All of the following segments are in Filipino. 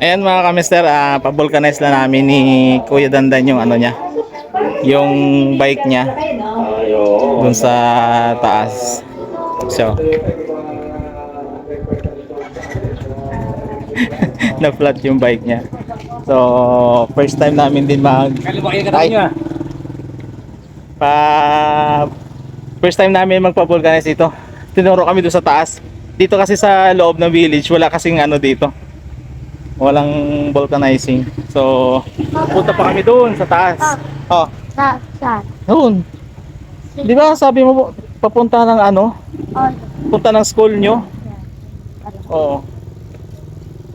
Ayan mga kamister, uh, pa-vulcanize lang namin ni Kuya Dandan yung ano niya. Yung bike niya dun sa taas. So, na-flat yung bike niya. So, first time namin din mag Ay. pa first time namin magpa-vulcanize dito. Tinuro kami doon sa taas. Dito kasi sa loob ng village, wala kasing ano dito. Walang vulcanizing. So, punta pa kami doon sa taas. Oh, Sa, sa. doon. Di ba sabi mo papunta ng ano? Oh, Punta ng school nyo? Oo.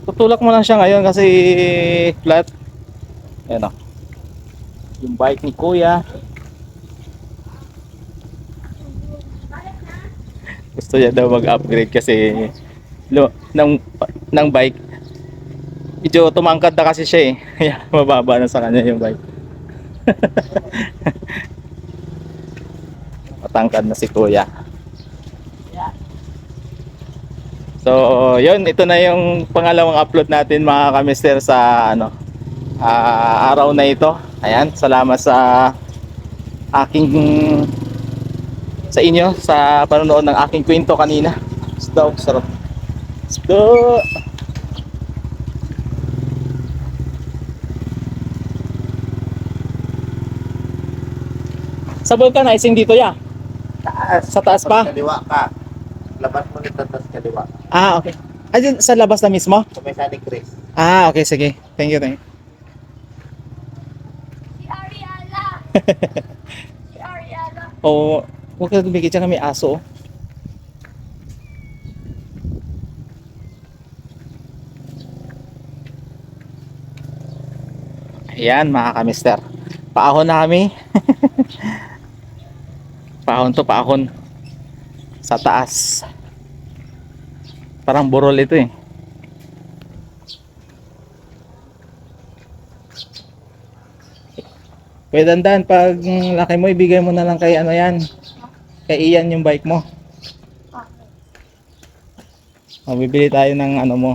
Tutulak mo lang siya ngayon kasi flat. Ayan o. Yung bike ni Kuya. Gusto niya daw mag-upgrade kasi lo, ng, ng bike. Medyo tumangkad na kasi siya eh. Kaya mababa na sa kanya yung bike. Matangkad na si Kuya. So, yun, ito na yung pangalawang upload natin mga kamister sa ano ah, araw na ito. Ayan, salamat sa aking sa inyo sa panonood ng aking kwento kanina. Stop, sarap. Stop. Sa vulcanizing dito ya. Taas. Sa taas pa? Kaliwa ka. Labas mo nito, tapos kaliwa. Ah, okay. Ah, dyan sa labas na mismo? Sa may Sani Chris. Ah, okay, sige. Thank you, thank you. si Ariana. si Ariana. Oo, huwag ka tumigil dyan kami aso. oh. Ayan mga kamister. Paahon na kami. paahon to, paahon. Sa taas. Parang burol ito eh. Kuya Dandan, pag laki mo, ibigay mo na lang kay ano yan. Kay Ian yung bike mo. O, bibili tayo ng ano mo.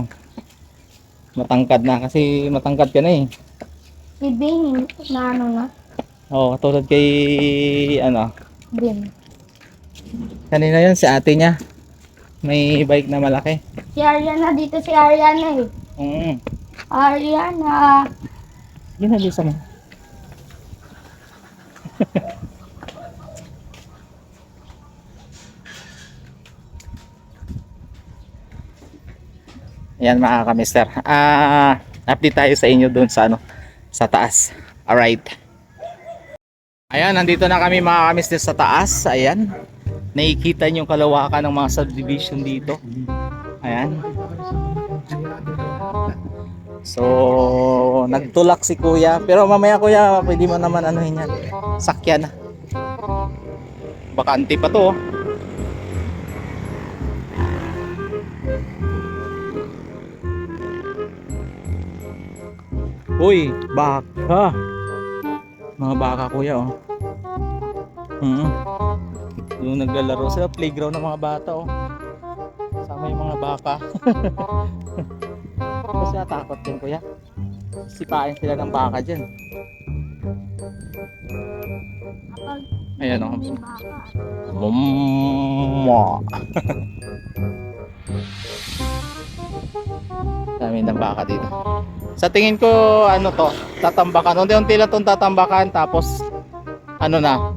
Matangkad na kasi matangkad ka na eh. Bing, na ano na. Oo, katulad kay ano. Bing. Kanina yun si ate niya. May bike na malaki. Si Ariana, dito si Ariana eh. Mm. Ariana. Yun na bisa mo. Ayan mga kamister. Ah, update tayo sa inyo doon sa ano, sa taas. Alright. Ayan, nandito na kami mga kamister sa taas. Ayan. Nakikita niyo yung kalawakan ng mga subdivision dito. Ayan. So, nagtulak si kuya. Pero mamaya kuya, pwede mo naman ano yan. Sakyan na. Bakante pa to. oh. Uy, baka. Mga baka kuya oh. Mm Yung naglalaro sila, playground ng mga bata oh. Sama yung mga baka. Kasi natakot din kuya. Sipain sila ng baka dyan. Ayan oh. may ng baka dito. Sa tingin ko, ano to, tatambakan. Unti-unti lang itong tatambakan, tapos, ano na,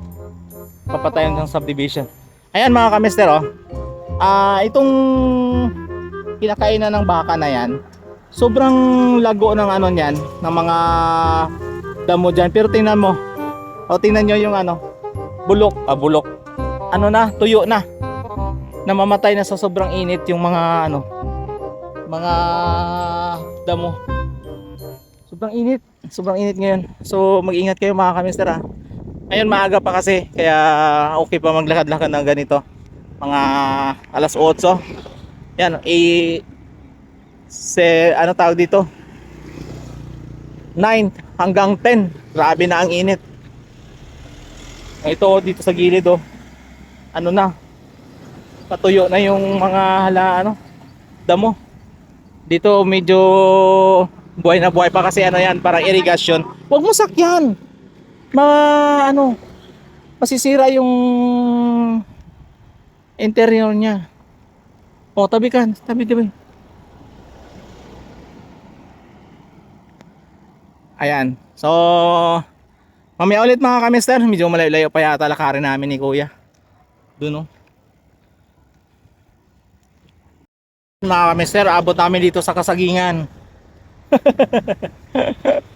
papatayan ng subdivision. Ayan mga kamister, oh. Ah, itong kinakainan ng baka na yan, sobrang lago ng ano niyan, ng mga damo dyan. Pero tingnan mo, o tingnan nyo yung ano, bulok, ah bulok, ano na, tuyo na. Namamatay na sa sobrang init yung mga ano, mga damo. Sobrang init, sobrang init ngayon. So mag-ingat kayo mga kamister ha. Ngayon maaga pa kasi, kaya okay pa maglakad-lakad ng ganito. Mga alas 8. Yan, i se ano tawag dito? 9 hanggang 10. Grabe na ang init. Ito dito sa gilid oh. Ano na? Patuyo na yung mga hala ano, damo. Dito medyo buhay na buhay pa kasi ano yan, parang irrigation. Huwag mo sakyan. Ma ano, masisira yung interior niya. O, tabi ka. Tabi, tabi. Ayan. So, mamaya ulit mga kamister. Medyo malayo-layo pa yata lakarin namin ni kuya. Doon, oh. Mga kamister, abot namin dito sa kasagingan.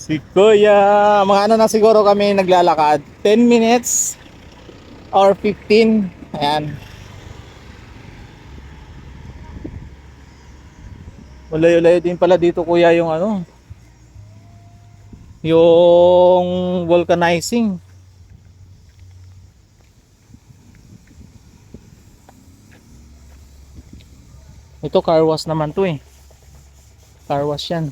si kuya. Mga ano na siguro kami naglalakad. 10 minutes or 15. Ayan. Malayo-layo din pala dito kuya yung ano. Yung vulcanizing. Ito car wash naman to eh. Car wash yan.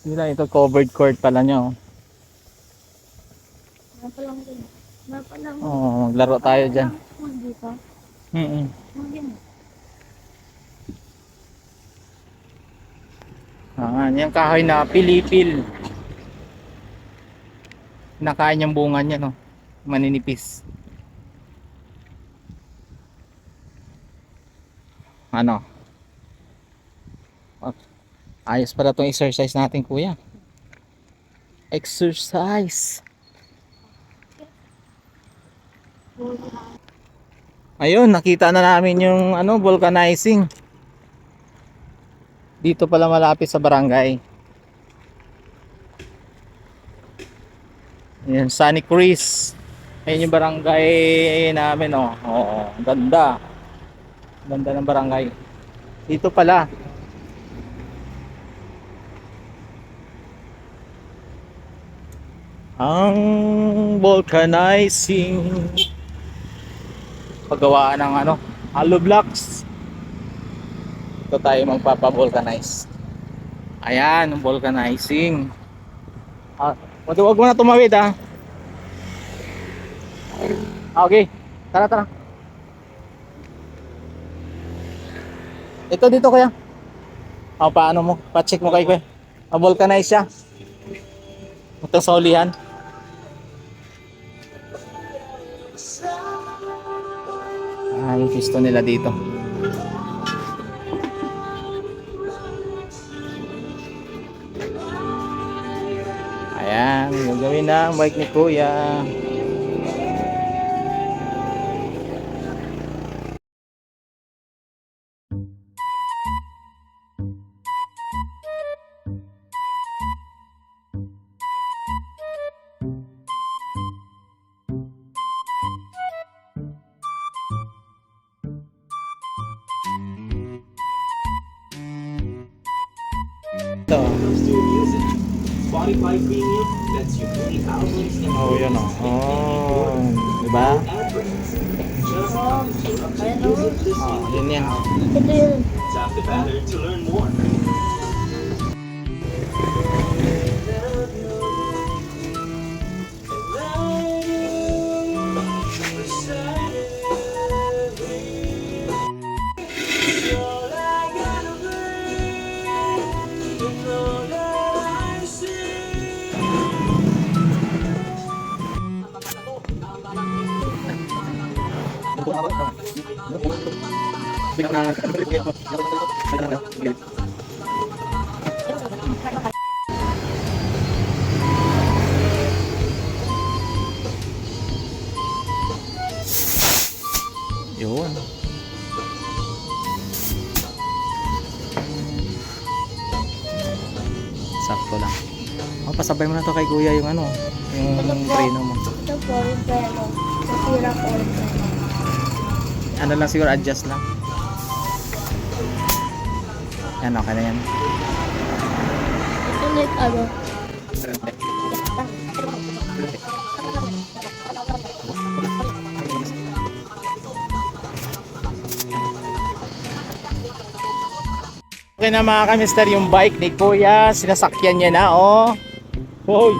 Hindi lang ito covered court pala niya oh. Napalang. Oh, maglaro tayo dito. Mm. Din. Ah, yung kahoy na pilipil. Nakain yung bunga niya no. Maninipis. Ano? Ah, Ayos pala tong exercise natin kuya. Exercise. Ayun, nakita na namin yung ano, vulcanizing. Dito pala malapit sa barangay. Ayan, Sunny Cruz. Ayan yung barangay namin, oh. Oo, ganda. Ganda ng barangay. Dito pala. Ang vulcanizing paggawaan ng ano, hollow blocks. Ito tayo magpapa-vulcanize. Ayan, vulcanizing. Ah, wag mo na tumawid ah. Ah, Okay, tara tara. Ito dito kuya. Ah, paano mo? Pa-check mo kay kuya. Ma-vulcanize siya. Itong sa ulihan. Ah, yung piston nila dito. Ayan, gagawin na ang bike ni Kuya. Oh, yun o. Oh, diba? just music this Oh, yun yan. Ito yun. Yun. Sakto lang. Oh, pasabay mo na to kay kuya yung ano, yung preno mo. Ito po yung pelo. Sasira po yung pelo. Ano lang siguro, adjust lang. Yan, okay na yan. Ito ulit ano. Okay na mga kamister yung bike ni Kuya. Sinasakyan niya na, oh. Hoy!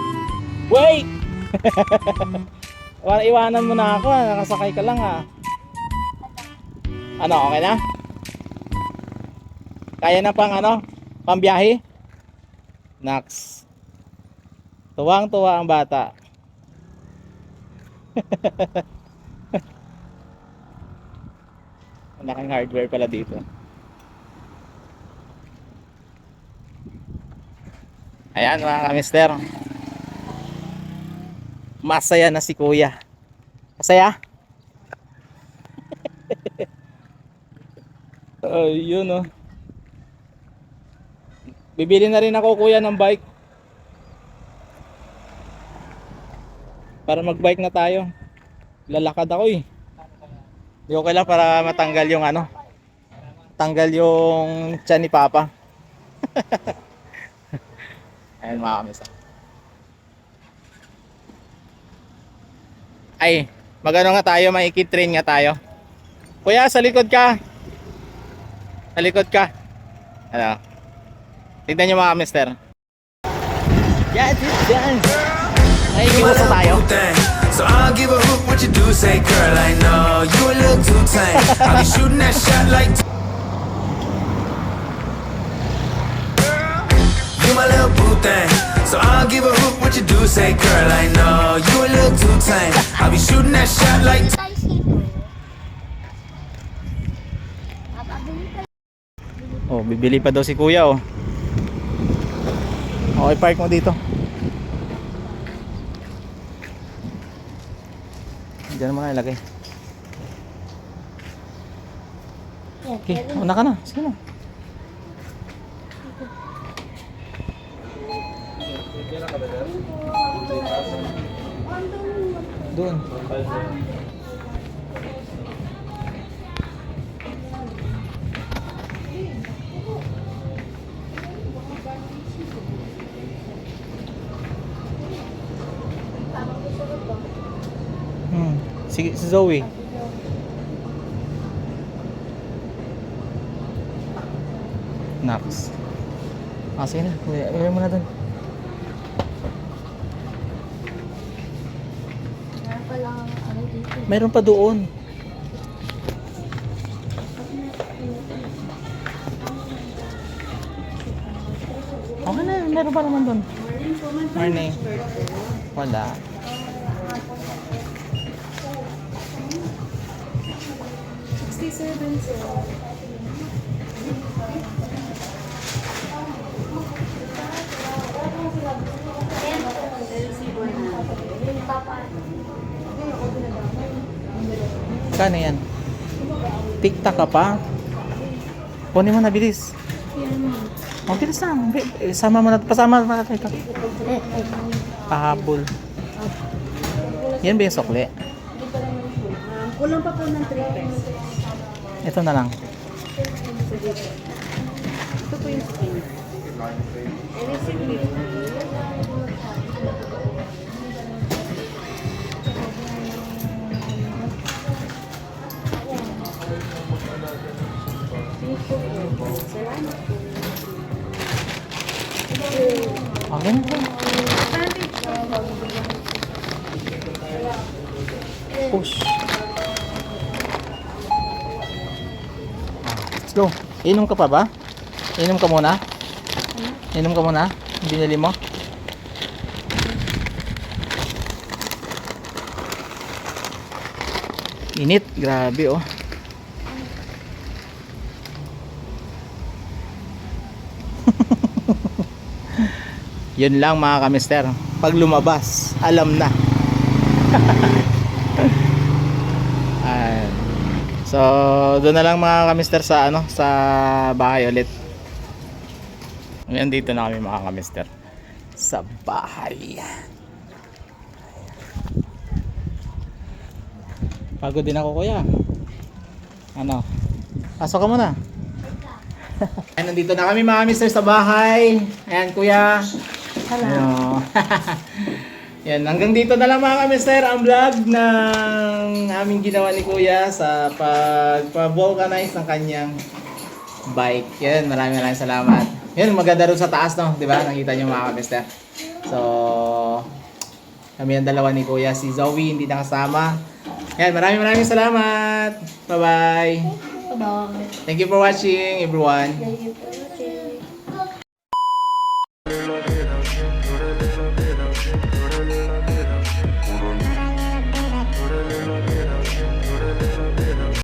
Wait! Iwanan mo na ako, ah. nakasakay ka lang ah. Ano, okay na? Kaya na pang ano? Pambiyahe? Nax. Tuwang-tuwa ang bata. Ang hardware pala dito. Ayan mga kamister. Masaya na si kuya. Masaya? Ayun oh. Bibili na rin ako kuya ng bike. Para mag-bike na tayo. Lalakad ako eh. Di okay lang para matanggal yung ano. Tanggal yung tiyan ni Papa. Ayan mga kamisa. Ay, magano nga tayo, maikit train nga tayo. Kuya, sa likod ka. Sa likod ka. Ano? Tignan nyo mga mister. Yes, it's dance. Ay, kinusa tayo. So I don't give a hoot what you do, say girl. I know you a little too tame. I'll be shooting that shot like. You my little boo thing. So I don't give a hoot what you do, say girl. I know you a little too tame. I'll be shooting that shot like. Oh, bibili pa daw si kuya oh. Okay, park mo dito. Diyan mo ilagay. Okay, una ka na. Sige na. Doon. Zoe. Naps. Ah, sige na. Ilagay mo na doon. Meron pa doon. Okay na, meron pa naman doon. Morning. Wala. Kano yan? Tiktak ka pa? Kunin mo na, bilis. Oh, bilis na. Sama mo na. Pasama mo na ito. Pahabol. Yan ba yung sukli? Kulang pa po ng 3 pesos. Ito na lang. Ito po yung skin. Any skin Okay na. Push. Let's go. Inom ka pa ba? Inom ka muna? Inom ka muna? Binili mo? Init. Grabe oh. Yun lang mga kamister. Pag lumabas, alam na. So, doon na lang mga kamister sa ano, sa bahay ulit. Ngayon dito na kami mga kamister. Sa bahay. Pagod din ako kuya. Ano? Pasok ka muna. Ayan, nandito na kami mga mister sa bahay. Ayan, kuya. Hello. Yan, hanggang dito na lang mga mister ang vlog ng aming ginawa ni kuya sa pagpa-vulcanize ng kanyang bike. Yan, maraming maraming salamat. Yan, maganda rin sa taas, no? Di ba? Nakita niyo mga mister. So, kami ang dalawa ni kuya. Si Zoe hindi nakasama. Yan, maraming maraming salamat. Bye-bye. Bye-bye. Thank you for watching everyone. Thank you.